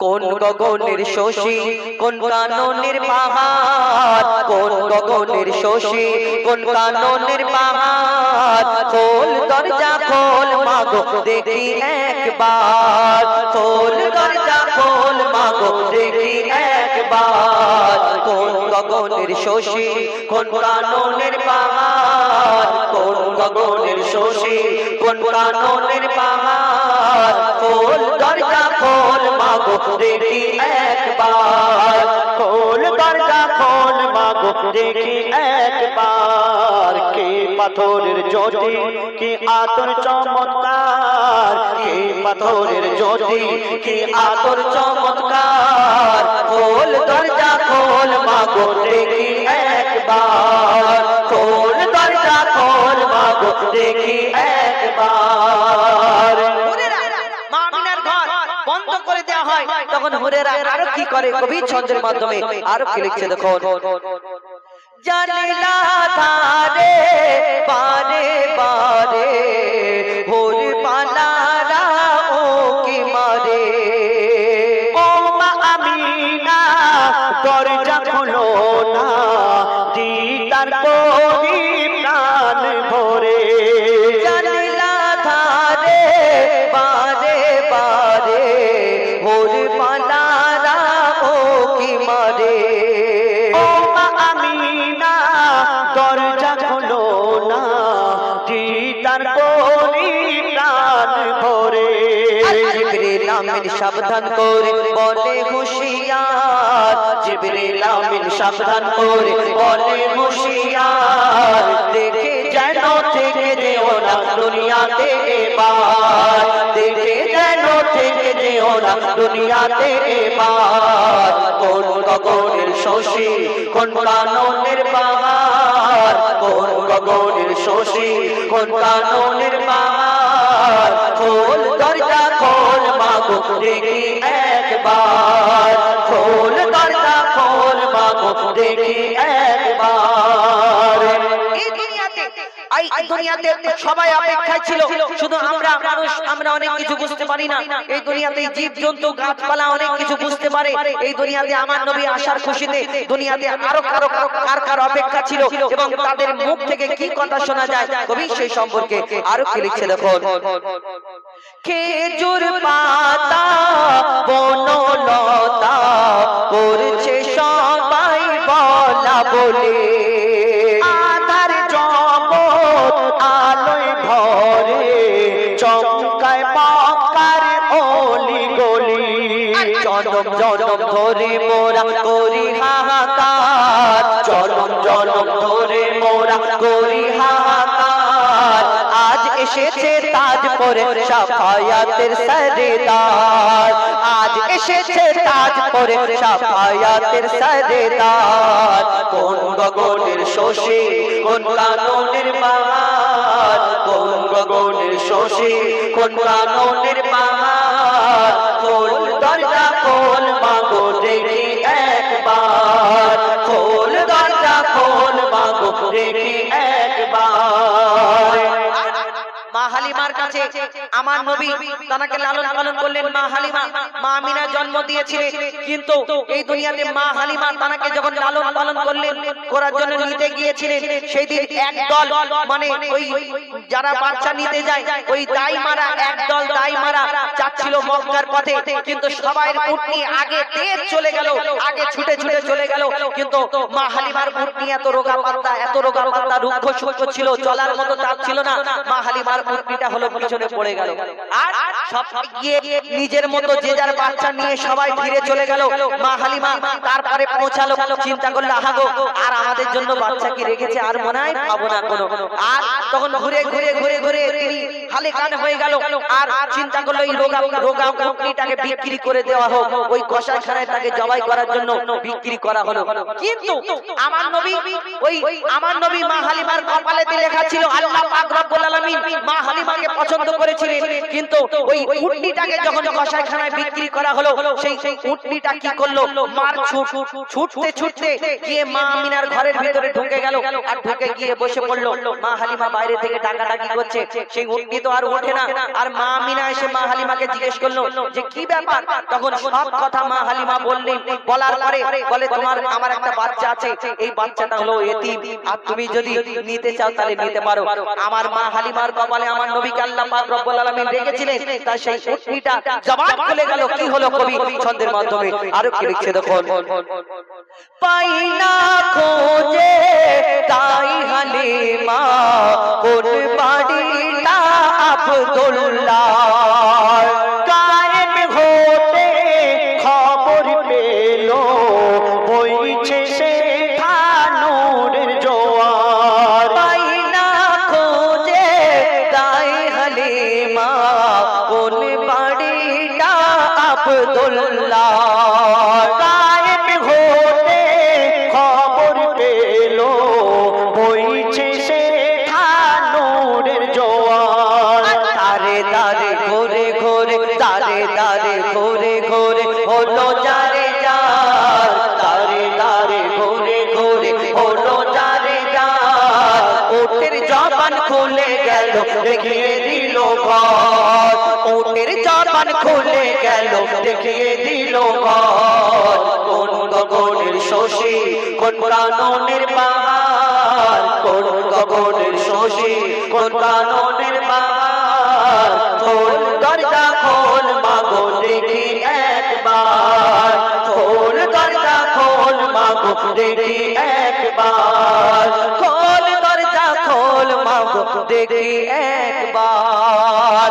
কোন গগনের শশী কোন কাননের পাহাড় কোন গগনের শশী কোন কাননের পাহাড়। খোল দরজা খোল মাগো দেখি একবার খোল দরজা খোল মাগো দেখি একবার কোন গগনের শশী কোন কাননের পাহাড়। কোন গগনের শশী কোন কাননের পাহাড়। খোল দরজা খোল দেখি একবার। খোল দরজা খোল দেখি একবার। কে পাথরের জ্যোতি কি আতর চমৎকার। কে পাথরের জ্যোতি কি আতর চমৎকার। খোল দরজা খোল মাগো দেখি একবার। খোল দরজা খোল মাগো দেখি একবার। হয়, তখন হুরেরা আরও কি করে? কবি ছন্দের মাধ্যমে আরও কি লিখছে দেখো জানিলা ধারে পারে পারে আমিন সাবধান করে বলে হুশিয়ার। জিবরিল আমিন সাবধান করে বলে হুশিয়ার। দেখে যেন থেকে যেও না দুনিয়াতে এবার। দেখে যেন থেকে যেও না দুনিয়াতে এবার। কোন গগনের শশী কোন কাননের কোন গগনের শশী কোন কাননের দেখি একবার? খোল দরজা খোল মাগো দেখি একবার? গাছপালা অনেক কিছু বুঝতে পারে। এই দুনিয়াতে আমার নবী আসার খুশিতে, দুনিয়াতে আরও কারও কারও কার অপেক্ষা এবং তাদের মুখ থেকে কি কথা শোনা যায়, কবি সেই সম্পর্কে আরও কি লিখছে দেখো খেজুর পাতা, বনলতা করছে সবাই বলা বলে। আধার জগৎ আলোয় ভরে, চমকায় পাকার অলি গলি। জনম জনম ধরে মোরা করি হাহাকার। জনম জনম ধরে মোরা করি হাহাকার। এসেছে তাজ পরে সাফায়াতের সরদার আজ এসেছে তাজ পরে সাফায়াতের সরদার কোন গগনের শোষে কোন কাননের বাহার কোন গগনের শোষে কোন কাননের বাহার খোল হালিমার কাছে আমার নবী তাকে লালন পালন করলেন মা হালিমা। মা আমিনা জন্ম দিয়েছিলেন। কিন্তু এই দুনিয়াতে মা হালিমা তাকে যখন লালন পালন করলেন করার জন্য নিতে গিয়েছিলেন সেই দিন এক দল মানে ওই যারা বাচ্চা নিতে যায় ওই দাই মারা এক দল দাই মারা যাচ্ছিল মক্কার পথে। কিন্তু সবাই উটনি আগে তেজ চলে গেল আগে ছুটে ছুটে চলে গেল। কিন্তু মা হালিমার উটনি এত রোগা পাত্তা এত রোগা পাত্তা রুক্ষ সূক্ষ্ম ছিল চলার মতো চাপ ছিল না। মা হালিমার উটনিটা হলো পিছনে পড়ে গেল। আর সব গিয়ে নিজের মতো যে যার বাচ্চা নিয়ে সবাই ফিরে চলে গেল, মা হালিমা তারপরে পৌঁছালো, চিন্তা করল, আহাগো, আর আমাদের জন্য বাচ্চা কি রেখেছে? আর মনে হয় পাবো না কোনো। আর তখন ঘুরে ঘুরে ঘুরে ঘুরে তিনি হালে কান হয়ে গেল। আর চিন্তা করল, এই রোগা রোগা উটনিটাকে বিক্রি করে দেওয়া হোক। ওই কষাইখানায় তাকে জবাই করার জন্য বিক্রি করা হলো। কিন্তু আমার নবী, ওই আমার নবী মা হালিমার কপালেতে লেখা ছিল, আল্লাহ পাক রব্বুল আলামিন মা হালিমাকে পছন্দ করেছিলেন। কিন্তু ওই উটনিটাকে যখন কসাইখানায় বিক্রি করা হলো, সেই উটনিটা কি করল? মার ছুট ছুটতে ছুটতে গিয়ে মা আমিনার ঘরের ভিতরে ঢুকে গেল। আর ঢুকে গিয়ে বসে পড়ল। মা হালিমা বাইরে থেকে টাকাটাকি করছে, সেই উটনি তো আর ওঠে না। আর মা আমিনা এসে মা হালিমাকে জিজ্ঞেস করল যে, কি ব্যাপার? তখন সব কথা মা হালিমা বললেন। বলার পরে বলে, তোমার, আমার একটা বাচ্চা আছে। এই বাচ্চাটা হলো এতিম। আর তুমি যদি নিতে চাও তাহলে নিতে পারো। আমার মা হালিমার কপালে আমার নবীকে আল্লাহ পাক রব্বুল আলামিন রেখেছিলেন। তাই সেই উটনিটা জবাব খুলে গেল। কি হলো কবি? ছন্দের মাধ্যমে। আরও কি লিখছে দেখুন। পাই না খোঁজে, তাই হালিমা কোন বাড়িটা আব্দুল্লাহ গায়েব হতে বইছে সে পাই না তাই বাড়িটা আব্দুল্লাহ দেখিয়ে দিল ঘর। জবান খুলে গেল, দেখিয়ে দিল কোন গগনের শশী, কোন কাননের বাহার কোন গগনের শশী, কোন কাননের বাহার দরজা, খোল দেখি একবার। খোল দরজা, খোল মাগো, দেখি একবার। দেখি একবার।